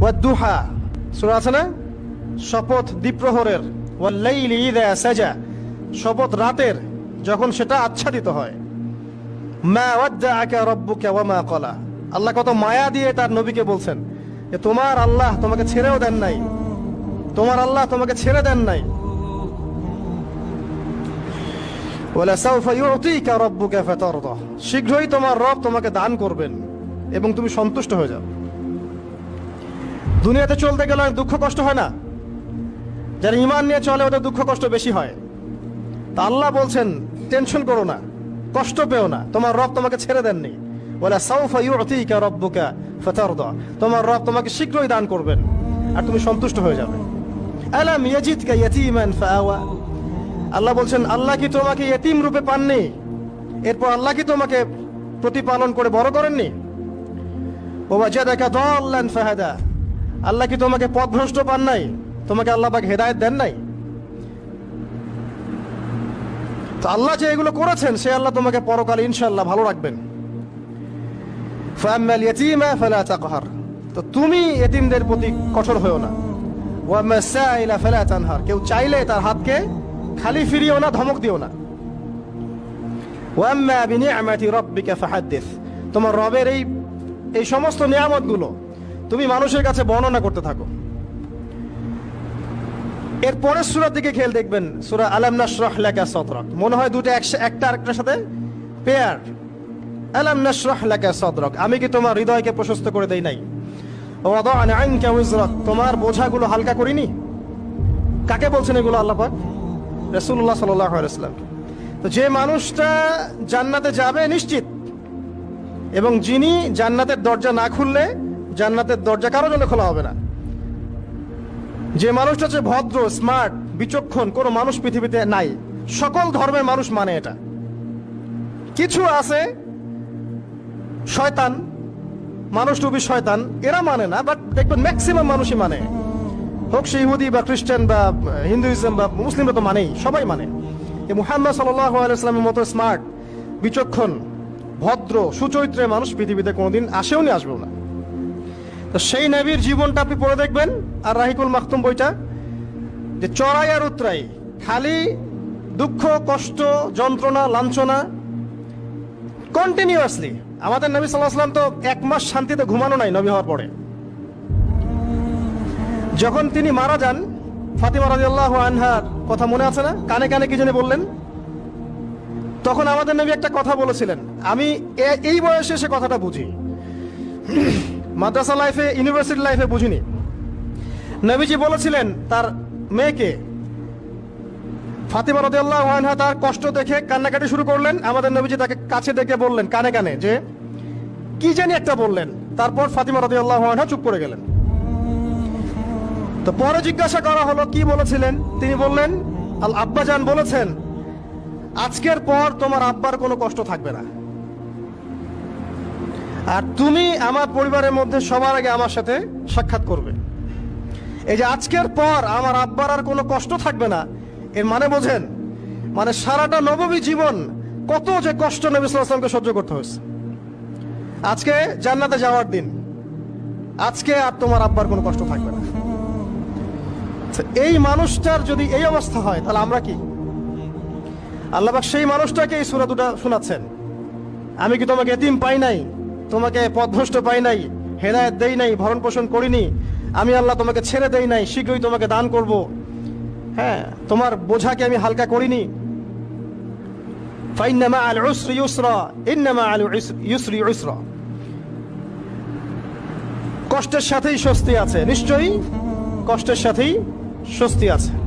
ওয়াদ্দুহা সূরা আছে না? শপথ দ্বীপ্রহরের। ওয়াল্লাইলি সাজা। শপথ রাতের, যখন সেটা আচ্ছাদিত হয়। মা রাব্বুকা ওয়া মা আল্লাহ কত মায়া দিয়ে তার নবীকে বলছেন যে, তোমার আল্লাহ তোমাকে ছেড়েও দেন নাই। তোমার আল্লাহ তোমাকে ছেড়ে দেন নাই। শীঘ্রই তোমার রব তোমাকে দান করবেন এবং তুমি সন্তুষ্ট হয়ে যাও। দুনিয়াতে চলতে গেলে অনেক দুঃখ কষ্ট হয় না? যারা ইমান নিয়ে চলে, ওদের দুঃখ কষ্ট বেশি হয়। তা আল্লাহ বলছেন, টেনশন করো না, কষ্ট পেও না। তোমার রব তোমাকে ছেড়ে দেননি। বলে সাউফা ইউতিকা রাব্বুকা ফাতারদা। তোমার রব তোমাকে শীঘ্রই দান করবেন, আর তুমি সন্তুষ্ট হয়ে যাবে। আলাম ইয়াজিদকা ইয়াতীমান ফাআওয়া? আল্লাহ বলছেন, আল্লাহ কি তোমাকে ইয়েতিম রূপে পাননি? এরপর আল্লাহ কি তোমাকে প্রতিপালন করে বড় করেননি? ওয়াজাদাকা দাল্লান ফাহাদা। আল্লাহ কি তোমাকে পথভ্রষ্ট পান নাই? তোমাকে আল্লাহ পাক হেদায়েত দেন নাই? তো আল্লাহ যে এগুলো করেছেন, সে আল্লাহ তোমাকে পরকালে ইনশাল্লাহ ভালো রাখবেন। তো তুমি এতিমদের প্রতি কঠোর হয়েও না। তানহার। কেউ চাইলে তার হাতকে খালি ফিরিও না, ধমক দিও না। তোমার রবের এই এই সমস্ত নিয়ামতগুলো তুমি মানুষের কাছে বর্ণনা করতে থাকো। এর পরের সূরার দিকে খেয়াল দেখবেন, সূরা আলাম নাশরাহ লাকা সাদরাক। মনে হয় দুটো একটা আরেকটার সাথে পেয়ার আলাম নাশরাহ লাকা সাদরাক। আমি কি তোমার হৃদয়কে প্রশস্ত করে দেই নাই? ওয়াদানা আনকা তোমার বোঝাগুলো হালকা করিনি? কাকে বলছেন এগুলো আল্লাহ পাক? রাসূলুল্লাহ সাল্লাল্লাহু তো যে মানুষটা জান্নাতে যাবে নিশ্চিত, এবং যিনি জান্নাতের দরজা না খুললে জান্নাতের দরজা কারও জন্য খোলা হবে না। যে মানুষটা হচ্ছে ভদ্র স্মার্ট বিচক্ষণ, কোনো মানুষ পৃথিবীতে নাই। সকল ধর্মের মানুষ মানে এটা। কিছু আছে, শয়তান, মানুষ টুবি শয়তান, এরা মানে না বাট দেখবেন ম্যাক্সিমাম মানুষই মানে। হোক সে ইহুদি বা খ্রিস্টান বা হিন্দুইজম বা মুসলিমরা তো মানেই, সবাই মানে। এই মুহাম্মদ সাল্লামের মতো স্মার্ট বিচক্ষণ, ভদ্র, সুচরিত্রের মানুষ পৃথিবীতে কোনোদিন আসেও নি, আসবেও না। তো সেই নবীর জীবনটা আপনি পড়ে দেখবেন, আর রাহিকুল মাখতুম বইটা, যে চড়াই আর উতরাই, খালি দুঃখ, কষ্ট, যন্ত্রণা, লাঞ্ছনা কন্টিনিউয়াসলি আমাদের নবী সাল্লাহ সাল্লাম তো এক মাস শান্তিতে ঘুমানো নাই নবী হওয়ার পরে। যখন তিনি মারা যান, ফাতিমা রাদিয়াল্লাহু আনহার কথা মনে আছে না? কানে কানে কি জানি বললেন? তখন আমাদের নবী একটা কথা বলেছিলেন, আমি এই বয়সে সে কথাটা বুঝি। মাদ্রাসা লাইফে ইউনিভার্সিটি লাইফে বুঝিনি। নবীজি বলেছিলেন, তার মেয়েকে ফাতিমা রাদিয়াল্লাহু আনহা তার কষ্ট দেখে কান্নাকাটি শুরু করলেন। আমাদের নবীজি তাকে কাছে দেখে বললেন, কানে কানে, যে, কি জানি একটা বললেন? তারপর ফাতিমা রাদিয়াল্লাহু আনহা চুপ করে গেলেন। তো পরে জিজ্ঞাসা করা হলো, কি বলেছিলেন? তিনি বললেন আল আব্বাজান বলেছেন, আজকের পর তোমার আব্বার কোনো কষ্ট থাকবে না। আর তুমি আমার পরিবারের মধ্যে সবার আগে আমার সাথে সাক্ষাৎ করবে। এই যে আজকের পর আমার আব্বার আর কোনো কষ্ট থাকবে না, এর মানে বোঝেন মানে সারাটা নবমী জীবন কত যে কষ্ট নবী সাল্লাল্লাহু সহ্য করতে হয়েছে। আজকে জান্নাতে যাওয়ার দিন, আজকে আর তোমার আব্বার কোনো কষ্ট থাকবে না। এই মানুষটার যদি এই অবস্থা হয়, তাহলে আমরা কি? আল্লাহবাক সেই মানুষটাকে এই সুরা দুটা শোনাচ্ছেন। আমি কি তোমাকে এতিম পাই নাই? তোমাকে পথভ্রষ্ট পাই নাই, হেদায়ত দেই নাই, ভরণ পোষণ করিনি। আমি আল্লাহ তোমাকে ছেড়ে দেই নাই, শীঘ্রই তোমাকে দান করব। হ্যাঁ তোমার বোঝাকে আমি হালকা করিনি। কষ্টের সাথেই স্বস্তি আছে, নিশ্চয়ই? কষ্টের সাথেই স্বস্তি আছে।